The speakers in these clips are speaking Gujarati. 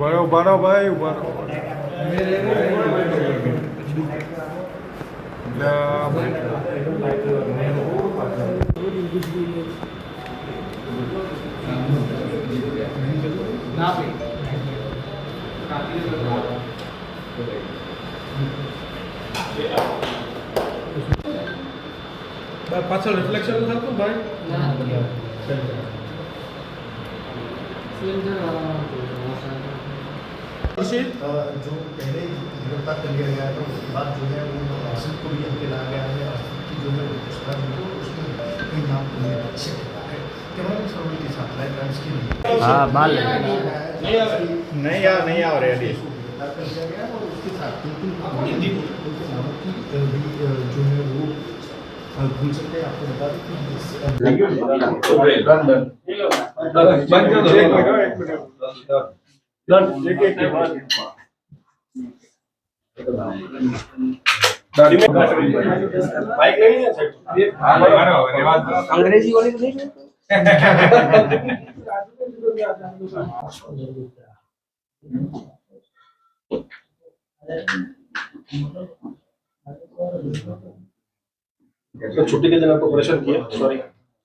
બરો બરો ભાઈ બરો પાછળ રિફ્લેક્શન થતું ભાઈ जो पहले गिरफ्तार कर लिया गया था उसके बाद जो है वो अर्षद को भी हमने लाया गया है अर्षद की जो है वो पूछताछ हुई तो उसमें कई नाम खुलने का शक है कैमरा सर्वे के साथ लाइव क्राइम्स की नहीं हाँ, बाल नहीं नहीं आ नहीं आ रहे अभी गिरफ्तार कर लिया गया और उसके साथ तीन तीन हिंदी नामों की अ, भी अ, जो है वो अ, भूल सकते हैं आपको बता दें कि इस, अ, અંગ્રેજી વાળી તો નહીં छुट्टी के दिन आपको परेशान किया सॉरी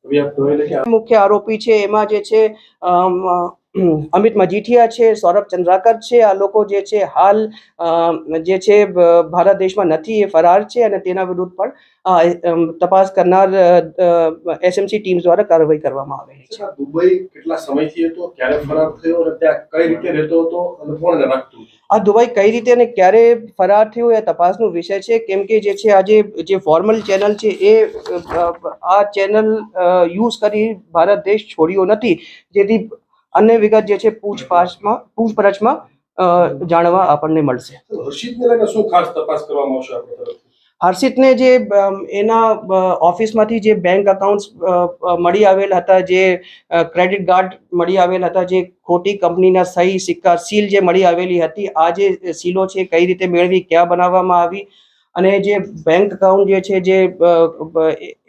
अभी आप दवाई लेके મુખ્ય આરોપી છે એમાં જે છે અમ, અમિત મજીઠિયા છે સૌરભ ચંદ્રાકર છે આ લોકો જે છે હાલ જે છે ભારત દેશમાં નથી એ ફરાર છે અને તેના વિરુદ્ધ પણ તપાસ કરનાર એસએમસી ટીમ દ્વારા કાર્યવાહી કરવામાં આવેલી છે. આ દુબઈ કેટલા સમયથી હતો ક્યારે ફરાર થયો અને ત્યાં કઈ રીતે રહેતો હતો અને કોણ રાખતું આ દુબઈ કઈ રીતે અને ક્યારે ફરાર થયો એ તપાસનો વિષય છે કેમ કે જે છે આજે જે ફોર્મલ ચેનલ છે એ આ ચેનલ યુઝ કરી ભારત દેશ છોડ્યો નથી જેથી અન્ય વિગત જે છે પૂછપાછમાં પૂછપરછમાં જાણવા આપણને મળશે. શું ખાસ તપાસ કરવામાં આવશે હર્ષિતને જે એના ઓફિસમાંથી જે બેંક અકાઉન્ટ્સ મળી આવેલ હતા જે ક્રેડિટ કાર્ડ મળી આવેલ હતા જે ખોટી કંપનીના સહી સિક્કા સીલ જે મળી આવેલી હતી આ જે સીલો છે કઈ રીતે મેળવી ક્યાં બનાવવામાં આવી અને જે બેંક અકાઉન્ટ જે છે જે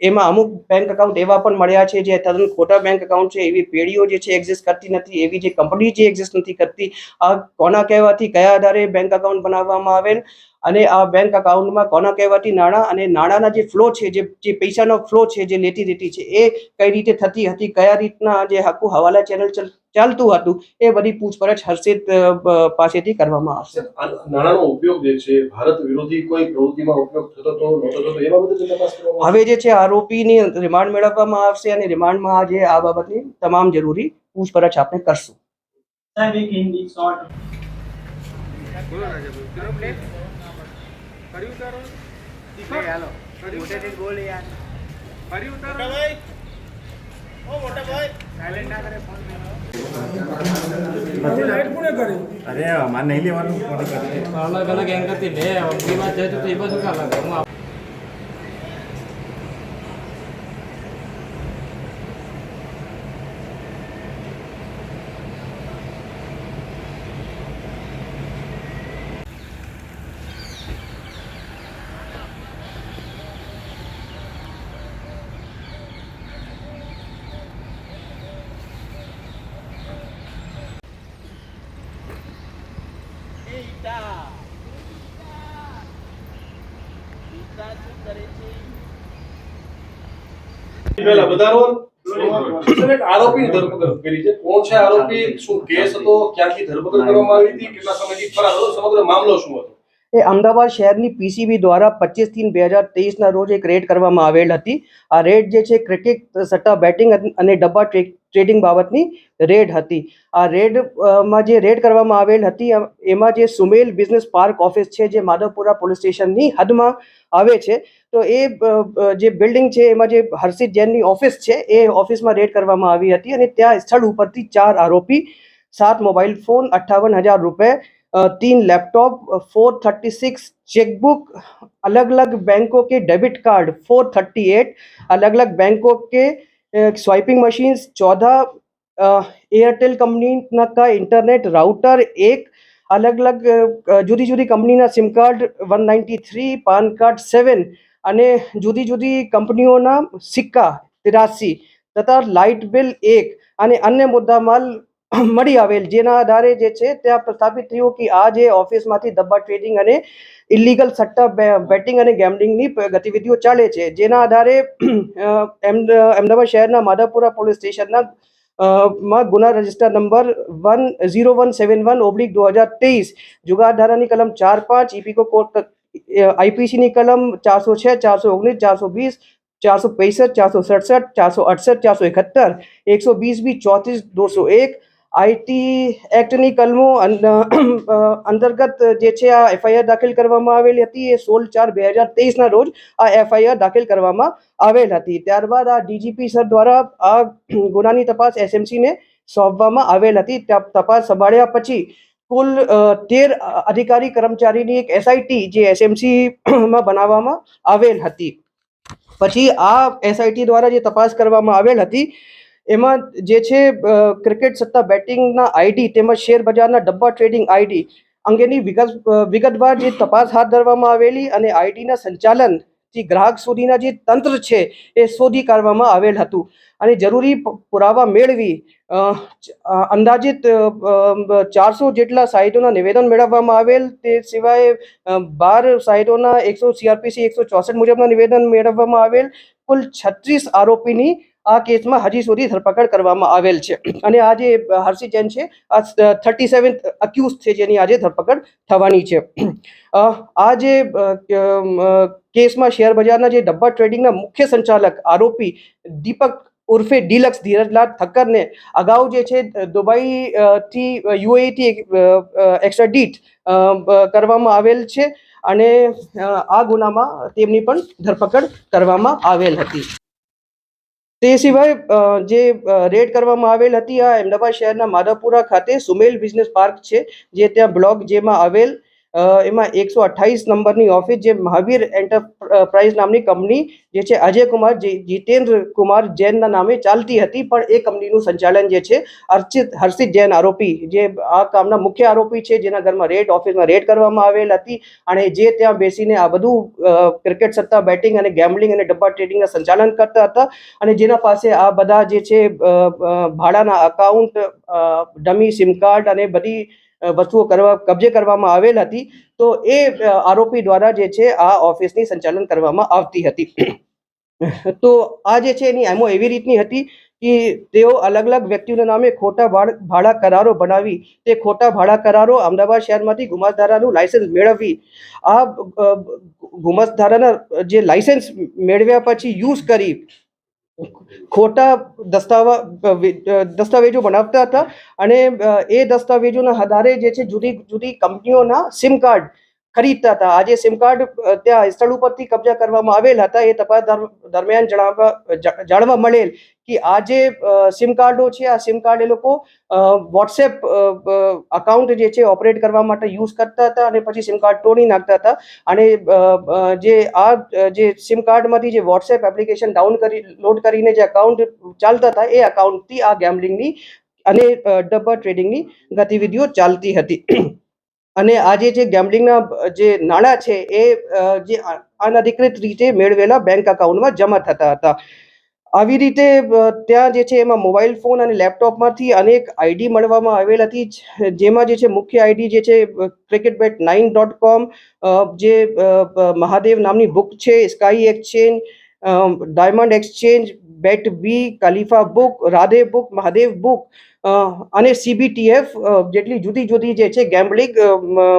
એમાં અમુક બેંક અકાઉન્ટ એવા પણ મળ્યા છે જે તદ્દન ખોટા બેંક અકાઉન્ટ છે, એવી પેઢીઓ જે છે એક્ઝિસ્ટ કરતી નથી, એવી જે કંપની જે એક્ઝિસ્ટ નથી કરતી, આ કોના કહેવાથી કયા આધારે બેંક અકાઉન્ટ બનાવવામાં આવેલ? અને આ બેંક અકાઉન્ટમાં કોના કહેવાથી નાણાં અને નાણાંના જે ફ્લો છે, જે જે પૈસાનો ફ્લો છે, જે લેતી દેતી છે, એ કઈ રીતે થતી હતી, કયા રીતના જે આખું હવાલા ચેનલ ચાલતું હતું એ બધી પૂછપરછ હર્ષિત પાસેથી કરવામાં આવશે. નાણાંનો ઉપયોગ જે છે ભારત વિરોધી કોઈ પ્રવૃત્તિમાં ઉપયોગ થતો તો નહોતો થતો એ બાબતે તપાસ કરવામાં હવે જે છે આરોપીની રિમાન્ડ મેળવવામાં આવશે અને રિમાન્ડમાં આજે આ બાબતની તમામ જરૂરી પૂછપરછ આપણે કરશું. અરે અમારે નહીં લેવાનું અલગ અલગ એંગલથી લે વાત જાય તો એ બધું કા લાગે આરોપીની ધરપકડ કરી છે. કોણ છે આરોપી? શું કેસ હતો? ક્યાંથી ધરપકડ કરવામાં આવી હતી? કેટલા સમયથી? ફરાર હતો? સમગ્ર મામલો શું હતો? એ અમદાવાદ શહેરની પીસીબી દ્વારા પચીસથી બે હજાર તેવીસના રોજ એક રેડ કરવામાં આવેલ હતી. આ રેડ જે છે, ક્રિકેટ સટ્ટા, બેટિંગ અને ડબ્બા ટ્રેડિંગ બાબતની રેડ હતી. આ રેડમાં જે રેડ કરવામાં આવેલ હતી એમાં જે સુમેલ બિઝનેસ પાર્ક ઓફિસ છે, જે માધવપુરા પોલીસ સ્ટેશનની હદમાં આવે છે, તો એ જે બિલ્ડિંગ છે, એમાં જે હર્ષિત જૈનની ઓફિસ છે, એ ઓફિસમાં રેડ કરવામાં આવી હતી અને ત્યાં સ્થળ ઉપરથી ચાર આરોપી, સાત મોબાઈલ ફોન, અઠ્ઠાવન હજાર રૂપિયા तीन laptop four thirty six chequebook अलग अलग बैंकों के debit card four thirty eight अलग अलग बैंकों के स्वाइपिंग मशीन्स चौदह एयरटेल कंपनी का इंटरनेट राउटर एक अलग अलग જુદી જુદી કંપનીના SIM card one ninety three PAN card seven અને જુદી જુદી કંપનીઓના સિક્કા તિરાસી તથા લાઇટ બિલ એક અને અન્ય મુદ્દામાલ મળી આવેલ. જેના આધારે જે છે ત્યાં પ્રસ્થાપિત થયું કે આ જે ઓફિસમાંથી દબ્બા ટ્રેડિંગ અને ઇલીગલ સટ્ટા બેટિંગ અને ગેમ્બલિંગની ગતિવિધિઓ ચાલે છે. જેના આધારે અમદાવાદ શહેરના માધાપુરા પોલીસ સ્ટેશનના માં ગુના register number one zero one seven one oblique દો હજાર તેઈસ જુગાર ધારાની કલમ ચાર પાંચ ઇપીકો કોર્ટ આઈપીસીની કલમ ચારસો છ, ચારસો ઓગણીસ, ચારસો વીસ, ચારસો પૈસઠ, ચારસો સડસઠ, ચારસો અડસઠ, ચારસો એકહત્તર એકસો વીસ બી ચોત્રીસ દોસો એક આઈટી એક્ટની કલમો અંતર્ગત જે છે આ એફઆઈઆર દાખલ કરવામાં આવેલી હતી, એ સોળ ચાર બે હજાર તેવીસના રોજ આ એફઆઈઆર દાખલ કરવામાં આવેલ હતી. ત્યારબાદ આ ડીજીપી સર દ્વારા આ ગુનાની તપાસ એસએમસીને સોંપવામાં આવેલ હતી. તપાસ સંભાળ્યા પછી કુલ તેર અધિકારી કર્મચારીની એક એસઆઈટી જે એસએમસી માં બનાવવામાં આવેલ હતી. પછી આ એસઆઈટી દ્વારા જે તપાસ કરવામાં આવેલ હતી એમાં જે છે ક્રિકેટ સત્તા બેટિંગના આઈડી તેમજ શેર બજારના ડબ્બા ટ્રેડિંગ આઈડી અંગેની વિગત વિગતવાર જે તપાસ હાથ ધરવામાં આવેલી અને આઈડીના સંચાલનથી ગ્રાહક સુધીના જે તંત્ર છે, એ શોધી કાઢવામાં આવેલ હતું. અને જરૂરી પુરાવા મેળવી અંદાજિત ચારસો જેટલા સાઇટોના નિવેદન મેળવવામાં આવેલ તે સિવાય બાર સાઇટોના એકસો સીઆરપીસી એકસો ચોસઠ મુજબના નિવેદન મેળવવામાં આવેલ. કુલ છત્રીસ આરોપીની આ કેસમાં હજી સુધી ધરપકડ કરવામાં આવેલ છે. અને આ જે હર્ષિત જૈન છે, આ થર્ટી સેવન્થ અક્યુઝ છે જેની આજે ધરપકડ થવાની છે. આ જે કેસમાં શેર બજારના જે ડબ્બા ટ્રેડિંગના મુખ્ય સંચાલક આરોપી દીપક ઉર્ફે ડીલક્સ ધીરજલાલ ઠક્કરને અગાઉ જે છે દુબઈ યુએઈથી એક્સ્ટ્રાડીટ કરવામાં આવેલ છે. અને આ ગુનામાં તેમની પણ ધરપકડ કરવામાં આવેલ હતી. તે સિવાય જે રેડ કરવામાં આવેલ હતી આ અમદાવાદ શહેરના માધાપુરા ખાતે સુમેલ બિઝનેસ પાર્ક છે, જે ત્યાં બ્લોક જેમાં આવેલ એમાં એકસો અઠ્ઠાવીસ નંબરની ઓફિસ જે મહાવીર એન્ટરપ્રાઇઝ નામની કંપની જે છે અજય કુમાર જીતેન્દ્ર કુમાર જૈનના નામે ચાલતી હતી, પણ એ કંપનીનું સંચાલન જે છે અર્ચિત હર્ષિત જૈન આરોપી, જે આ કામના મુખ્ય આરોપી છે, જેના ઘરમાં રેડ ઓફિસમાં રેડ કરવામાં આવેલ હતી, અને જે ત્યાં બેસીને આ બધું ક્રિકેટ સત્તા બેટિંગ અને ગેમ્બલિંગ અને ડબ્બા ટ્રેડિંગના સંચાલન કરતા હતા, અને જેના પાસે આ બધા જે છે ભાડાના અકાઉન્ટ ડમી સિમ કાર્ડ અને બધી વસ્તુઓ કરવા, કબજે કરવામાં આવેલ હતી, તો એ આરોપી દ્વારા જે છે, આ ઓફિસની સંચાલન કરવામાં આવતી હતી. તો આ જે છે, એની એમો એવી રીતની હતી કે તેઓ અલગ અલગ વ્યક્તિઓના નામે ખોટા ભાડ- કરારો બનાવી, તે ખોટા ભાડા કરારો અમદાવાદ શહેરમાંથી ગુમાસધારાનું લાયસન્સ મેળવી, આ ગુમાસધારાના જે લાયસન્સ મેળવ્યા પછી યુઝ કરી ખોટા દસ્તાવા, દસ્તાવેજો બનાવતા હતા અને એ દસ્તાવેજોના આધારે જે છે જુદી જુદી કંપનીઓના સિમ કાર્ડ ખરીદતા હતા. આજે સિમ કાર્ડ ત્યાં સ્થળ ઉપરથી કબજા કરવામાં આવેલ હતા. એ તપાસ દરમિયાન જણાવવા, જાણવા મળેલ કે આ જે સિમ કાર્ડો છે, આ સિમ કાર્ડ એ લોકો વોટ્સએપ અકાઉન્ટ જે છે ઓપરેટ કરવા માટે યુઝ કરતા હતા અને પછી સિમ કાર્ડ તોડી નાખતા હતા. અને જે આ જે સિમ કાર્ડમાંથી જે વોટ્સએપ એપ્લિકેશન ડાઉન કરી લોડ કરીને જે અકાઉન્ટ ચાલતા હતા, એ અકાઉન્ટથી આ ગેમ્બલિંગની અને ડબ્બા ટ્રેડિંગની ગતિવિધિઓ ચાલતી હતી. અને આજે જે ગેમ્બલિંગના જે નાણાં છે, એ જે અનધિકૃત રીતે મેળવેલા બેંક અકાઉન્ટમાં જમા થતા હતા. આવી રીતે ત્યાં જે છે એમાં મોબાઈલ ફોન અને લેપટોપમાંથી અનેક આઈડી મળવામાં આવેલ હતી. જેમાં જે છે મુખ્ય આઈડી જે છે cricket bat nine dot com જે મહાદેવ નામની બુક છે Sky Exchange Diamond Exchange bet B કાલિફા book Radhe book Mahadev book અને સીબીટીએફ જેટલી જુદી જુદી જે છે ગેમ્બલિંગ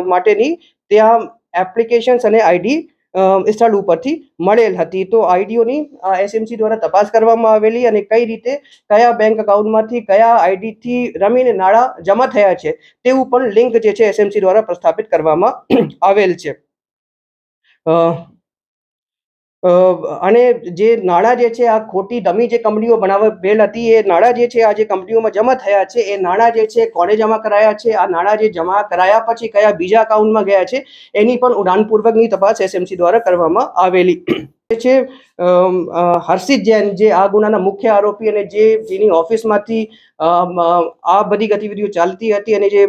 માટેની ત્યાં એપ્લિકેશન્સ અને આઈડી સ્થળ ઉપરથી મળેલ હતી. તો આઈડીઓની એસએમસી દ્વારા તપાસ કરવામાં આવેલી અને કઈ રીતે કયા બેંક અકાઉન્ટમાંથી કયા આઈડીથી રમીને નાણાં જમા થયા છે તેવું પણ લિંક જે છે એસએમસી દ્વારા પ્રસ્થાપિત કરવામાં આવેલ છે. અને જે નાણાં જે છે, આ ખોટી ડમી જે કંપનીઓ બનાવેલ હતી, એ નાણાં જે છે, આ જે કંપનીઓમાં જમા થયા છે, એ નાણાં જે છે કોને જમા કરાયા છે? આ નાણાં જે જમા કરાયા પછી કયા બીજા અકાઉન્ટમાં ગયા છે? એની પણ ઉડાનપૂર્વકની તપાસ એસએમસી દ્વારા કરવામાં આવેલી. છે હર્ષિત જૈન જે આ ગુનાના મુખ્ય આરોપી અને જે જેની ઓફિસમાંથી આ બધી ગતિવિધિઓ ચાલતી હતી અને જે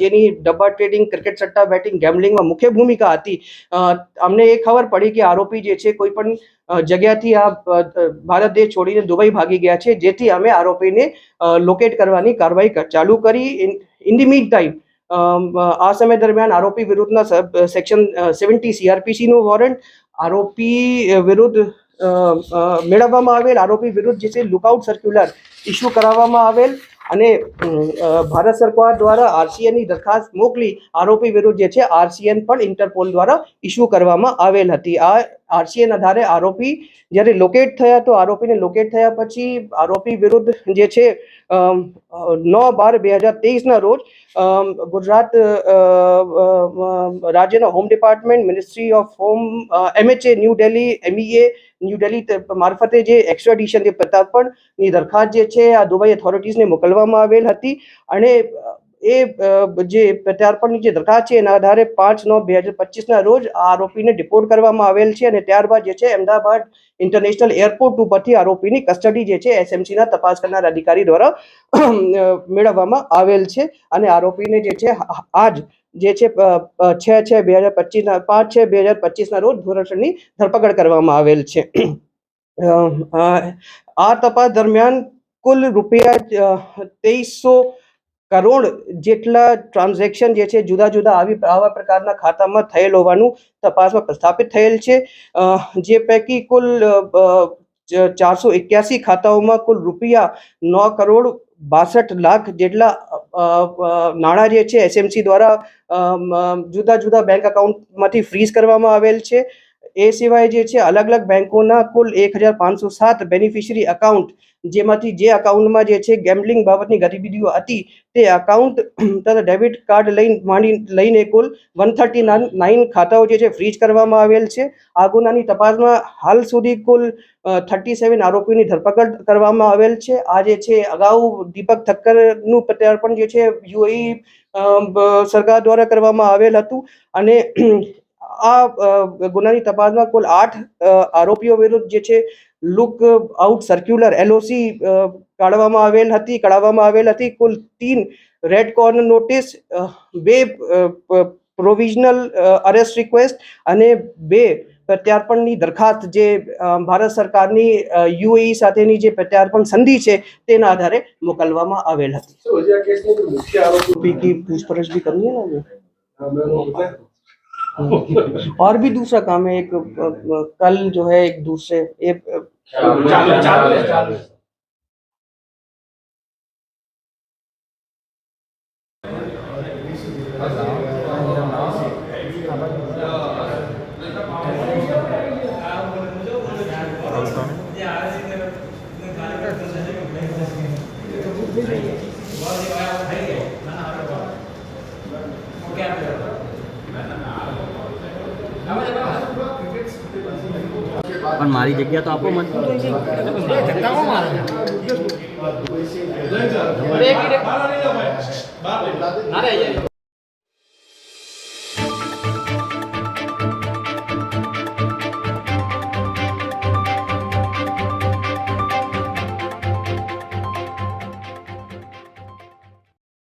જેની ડબ્બા ટ્રેડિંગ, ક્રિકેટ સટ્ટા બેટિંગ, ગેમ્બલિંગમાં મુખ્ય ભૂમિકા હતી અમને એ ખબર પડી કે આરોપી જે છે કોઈ પણ જગ્યાથી આ ભારત દેશ છોડીને દુબઈ ભાગી ગયા છે, જેથી અમે આરોપીને લોકેટ કરવાની કાર્યવાહી ચાલુ કરી, ઇન ધી મીન ટાઈમ આ સમય દરમિયાન આરોપી વિરુદ્ધના સેક્શન સેવન્ટી સીઆરપીસીનું વોરંટ આરોપી વિરુદ્ધ મેળવવામાં આવેલ આરોપી વિરુદ્ધ જે છે લુકઆઉટ સર્ક્યુલર ઇસ્યુ કરાવવામાં આવેલ. અને ભારત સરકાર દ્વારા આરસીએનની દરખાસ્ત મોકલી આરોપી વિરુદ્ધ જે છે આરસીએન પણ ઇન્ટરપોલ દ્વારા ઇસ્યુ કરવામાં આવેલ હતી. આ આરસીએન આધારે આરોપી જ્યારે લોકેટ થયા તો આરોપીને લોકેટ થયા પછી આરોપી વિરુદ્ધ જે છે નવ બાર બે હજાર તેવીસના રોજ ગુજરાત રાજ્યના home department ministry of home MHA New Delhi MEA New Delhi મારફતે જે એક્સ્ટ્રાડિશન જે પ્રત્યાર્પણની દરખાસ્ત જે છે, આ દુબઈ ઓથોરિટીઝને મોકલવામાં આવેલ હતી. અને એ જે પ્રત્યાર્પણની જે દરખાસ્ત છે, એના આધારે પાંચ નવ બે હજાર પચીસના રોજ આરોપીને ડિપોર્ટ કરવામાં આવેલ છે અને ત્યારબાદ જે છે, અમદાવાદ ઇન્ટરનેશનલ એરપોર્ટ ઉપરથી આરોપીની કસ્ટડી જે છે, એસએમસીના તપાસ કરનાર અધિકારી દ્વારા મેળવવામાં આવેલ છે અને આરોપીને જે છે આજ જે છે છ છ બે હજાર પચીસના, પાંચ છ બે હજાર પચીસના રોજ ધોરણસરની ધરપકડ કરવામાં આવેલ છે. આ તપાસ દરમિયાન કુલ રૂપિયા તેઈસો કરોડ જેટલા ટ્રાન્ઝેક્શન જે છે જુદા જુદા આવી, આવા પ્રકારના ખાતામાં થયેલ હોવાનું તપાસમાં પ્રસ્થાપિત થયેલ છે. જે પૈકી કુલ ચારસો એક્યાસી ખાતાઓમાં કુલ રૂપિયા નવ કરોડ બાસઠ લાખ જેટલા નાણાં જે છે એસએમસી દ્વારા જુદા જુદા બેંક અકાઉન્ટમાંથી ફ્રીઝ કરવામાં આવેલ છે. એ સિવાય જે છે, અલગ અલગ બેંકોના કુલ એક હજાર પાંચસો સાત બેનિફિશરી અકાઉન્ટ જેમાંથી જે અકાઉન્ટમાં જે છે ગેમ્બલિંગ બાબતની ગતિવિધિઓ હતી, તે અકાઉન્ટ તથા ડેબિટ કાર્ડ લઈને માંડી, લઈને કુલ વન થર્ટી નાઇન ખાતાઓ જે છે ફ્રીજ કરવામાં આવેલ છે. આ ગુનાની તપાસમાં હાલ સુધી કુલ થર્ટી સેવન આરોપીની ધરપકડ કરવામાં આવેલ છે. આ જે છે, અગાઉ દીપક ઠક્કરનું પ્રત્યાર્પણ જે છે, યુએઈ સરકાર દ્વારા કરવામાં આવેલ હતું. અને આ ગુનાની તપાસમાં કુલ આઠ આરોપીઓ વિરુદ્ધ જે છે લુક આઉટ સર્ક્યુલર એલઓસી કાઢવામાં આવેલ હતી કાઢવામાં આવેલ હતી. કુલ તીન રેડ કોર્નર નોટિસ બે પ્રોવિઝનલ અરેસ્ટ રિક્વેસ્ટ અને બે પ્રત્યાર્પણની દરખાસ્ત જે ભારત સરકારની યુએઈ સાથેની જે પ્રત્યાર્પણ સંધિ છે તેના આધારે મોકલવામાં આવેલ હતી. પૂછપરછ હજી આ और भी दूसरा काम है एक अ, अ, कल जो है एक दूसरे પણ મારી જગ્યા તો આપો મને. ધક્કા મારે